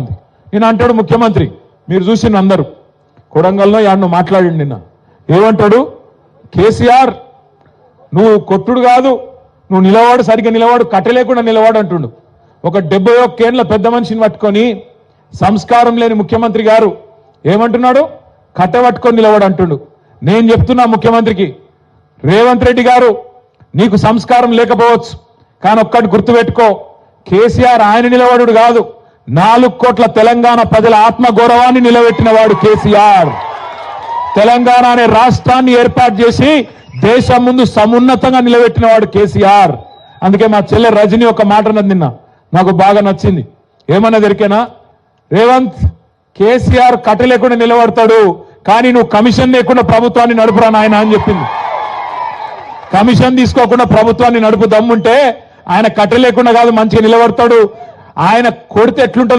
ఉంది నేను అంటాడు ముఖ్యమంత్రి మీరు చూసిన అందరూ కొడంగల్లో యాడ్ను మాట్లాడండి నిన్న. ఏమంటాడు కేసీఆర్ నువ్వు కొట్టుడు కాదు నువ్వు నిలవాడు సరిగ్గా నిలవాడు కట్టలేకుండా నిలవాడు అంటుండు. ఒక డెబ్బై ఒక్కేండ్ల పెద్ద మనిషిని పట్టుకొని సంస్కారం లేని ముఖ్యమంత్రి గారు ఏమంటున్నాడు? కట్టబట్టుకొని నిలవాడు అంటుండు. నేను చెప్తున్నా ముఖ్యమంత్రికి రేవంత్ రెడ్డి గారు నీకు సంస్కారం లేకపోవచ్చు కానీ ఒక్కటి గుర్తుపెట్టుకో కేసీఆర్ ఆయన నిలబడు కాదు నాలుగు కోట్ల తెలంగాణ ప్రజల ఆత్మగౌరవాన్ని నిలబెట్టిన వాడు కేసీఆర్. తెలంగాణ అనే రాష్ట్రాన్ని ఏర్పాటు చేసి దేశం ముందు సమున్నతంగా నిలబెట్టిన వాడు కేసీఆర్. అందుకే మా చెల్లె రజని ఒక మాట అన్నది నిన్న. నాకు బాగా నచ్చింది. ఏమన్నా దొరికేనా? రేవంత్ కేసీఆర్ కట్ట లేకుండా నిలబడతాడు. కానీ నువ్వు కమిషన్ లేకుండా ప్రభుత్వాన్ని నడుపురా నాయన అని చెప్పింది. కమిషన్ తీసుకోకుండా ప్రభుత్వాన్ని నడుపు దమ్ముంటే ఆయన కట్ట లేకుండా కాదు మంచిగా నిలబడతాడు. ఆయన కొడితే ఎట్లుంటుంది?